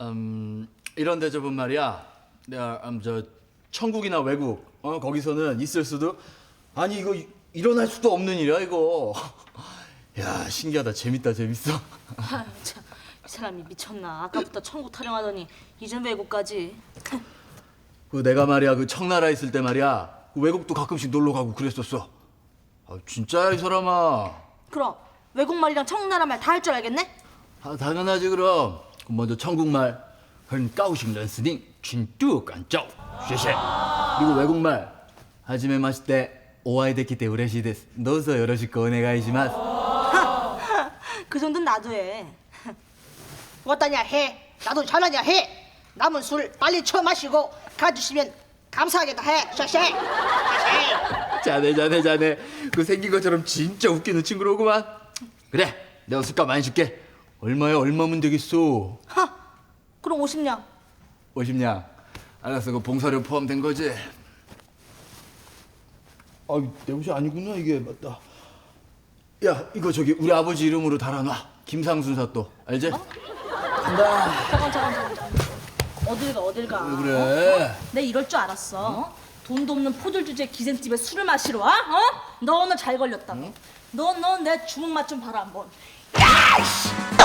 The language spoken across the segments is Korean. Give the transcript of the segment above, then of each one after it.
음, 이런 대접은 말이야. 내가 음, 저 천국이나 외국 어 거기서는 있을 수도 아니 이거 이- 일어날 수도 없는 일이야 이거. 야 신기하다 재밌다 재밌어. 아유, 참, 이 사람이 미쳤나? 아까부터 천국 타령하더니 이젠 외국까지. 그 내가 말이야 그 청나라 있을 때 말이야 그 외국도 가끔씩 놀러 가고 그랬었어. 아 진짜야 이 사람아. 그럼 외국 말이랑 청나라 말 다 할 줄 알겠네? 아, 당연하지 그럼. 먼저 천국말 한 까우식 런스딩 진뚜 간짜오 쉐쉐 그리고 외국말 하지메 마시테 오아이데키테 우레시데스 너서 요러시고 오네가이시마스 그 정도는 나도 해. 어떠냐 해. 나도 잘하냐 해. 남은 술 빨리 처 마시고 가주시면 감사하게도 해. 쉐쉐. 자네 자네 자네 그 생긴 것처럼 진짜 웃기는 친구로구만 그래 내가 술값 많이 줄게 얼마야 얼마면 되겠어? 하, 그럼 50냥. 50냥. 알았어. 그 봉사료 포함된 거지? 아, 내 옷이 아니구나 이게 맞다. 야, 이거 저기 우리 아버지 이름으로 달아놔. 김상순 사또. 알지? 간다. 잠깐, 잠깐, 잠깐. 잠깐. 어딜 가, 어딜 가. 왜 그래? 내 이럴 줄 알았어. 어? 돈도 없는 포졸 주제 기생집에 술을 마시러 와? 어? 너 오늘 잘 걸렸다. 너, 너 내 주먹 맛 좀 봐라 한번. 이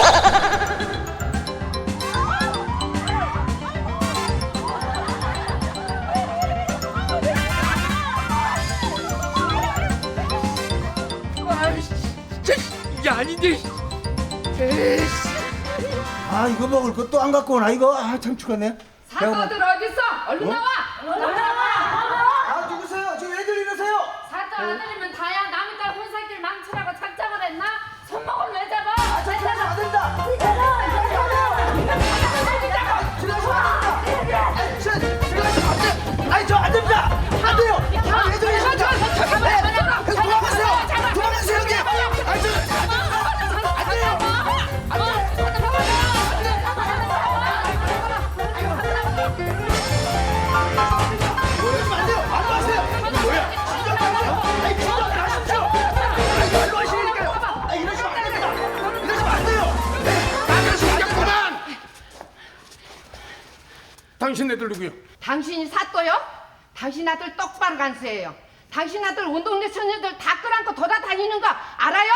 게 아닌데. 아 이거 먹을 거 또 안 갖고 오나 이거 아 참 죽었네 사또들 어딨어? 얼른 나와! 아 당신 애들 누구요? 당신이 사또요? 당신 아들 똑바로 간수해요. 당신 아들 운동대 처녀들 다 끌안고 돌아다니는 거 알아요?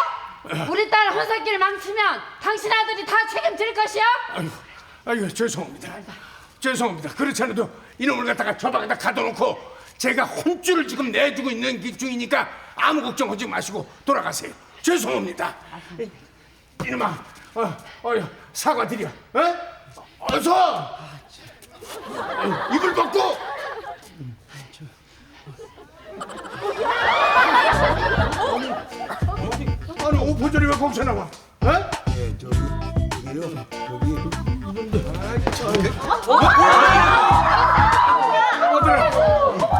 우리 딸 혼살길 망치면 당신 아들이 다 책임질 것이야? 아유, 아유 죄송합니다. 죄송합니다. 그렇지 않아도 이놈을 갖다가 저 방에다 가둬놓고 제가 혼쭐을 지금 내주고 있는 기 중이니까 아무 걱정하지 마시고 돌아가세요. 죄송합니다. 이놈아, 어, 어, 사과드려. 어? 어서 어, 입을 벗고. 아니 오포절이 왜 거기서 나와? 어? 예, 저기 저기요 저기 아들아,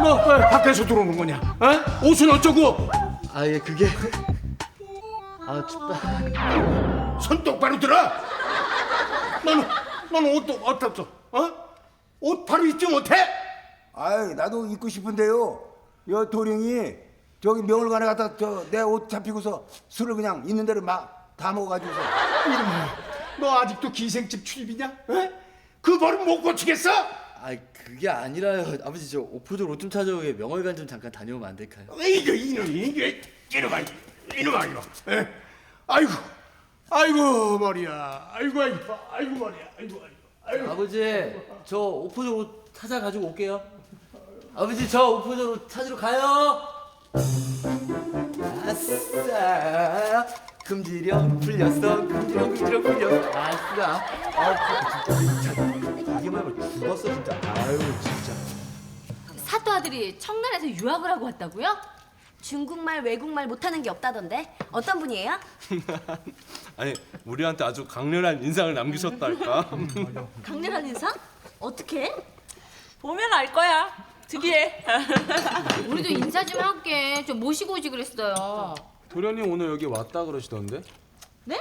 너왜 밖에서 들어오는 거냐? 어? 옷은 어쩌고? 아, 예, 그게 아, 춥다. 손 똑바로 들어. 너는 너는 옷도 어떻어? 어? 옷 바로 입지 못해? 아이 나도 입고 싶은데요 여 도령이 저기 명월관에 갔다 저 내 옷 잡히고서 술을 그냥 있는 대로 막 다 먹어가지고서 이놈아, 너 아직도 기생집 출입이냐? 어? 그 버릇 못 고치겠어? 아, 그게 아니라요. 아버지 저 오포졸 옷좀 찾아오게 명월관 좀 잠깐 다녀오면 안 될까요? 이거 이놈이 이게 이놈아 이놈아 이놈. 에? 아이고 아이고 머리야. 아이고 아이고 아이고 머리야. 아이고 아이고 아버지, 저 오포졸 옷 찾아 가지고 올게요. 아버지, 저 오포졸 옷 찾으러 가요. 아싸, 금지령 풀렸어. 금지령 금지령 풀렸어. 아싸. 아, 진짜 진짜 이게 말고 죽었어 진짜. 아유, 진짜. 사또 아들이 청나라에서 유학을 하고 왔다고요? 중국말, 외국말 못하는 게 없다던데 어떤 분이에요? 아니 우리한테 아주 강렬한 인상을 남기셨달까 강렬한 인상? 어떻게? 보면 알 거야. 특이해. 우리도 인사 좀 할게 좀 모시고 오지 그랬어요 도련님 오늘 여기 왔다 그러시던데 네?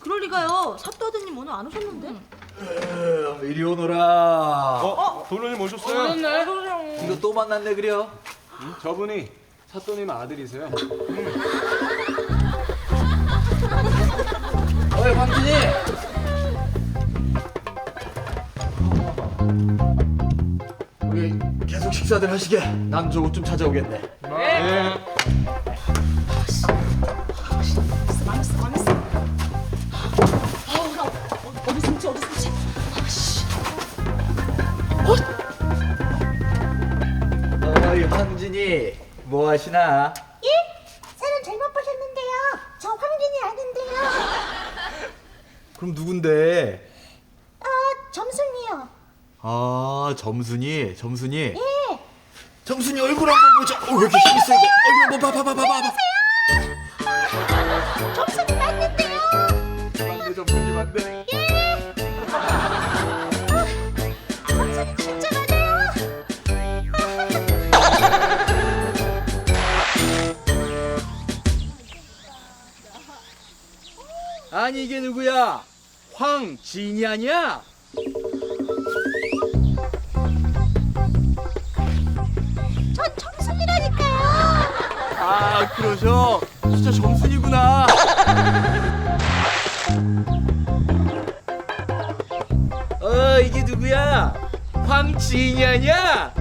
그럴 리가요. 사또 아드님 오늘 안 오셨는데? 이리 오너라. 어? 도련님 오셨어요? 이거 또 만났네 그래요. 저분이 사또님 아들이세요 어이 황진이. 우리 계속 식사들 하시게. 난 저 옷 좀 찾아오겠네. 어- 아씨 어이 황진이 뭐 하시나? 예? 사람 잘못 보셨는데요. 저 황진이 아닌데요. 그럼 누군데? 어, 점순이요. 아 점순이 점순이. 예. 점순이 얼굴 한번 보자. 어, 왜 이렇게 힘이 세 이거? 얼굴 한번 봐봐 봐봐 봐봐. 점순이 맞는데요. 맞네 점순이 맞네. 아니 이게 누구야? 황진이 아니야? 전 점순이라니까요. 아 그러셔. 진짜 점순이구나. 어 이게 누구야? 황진이 아니야?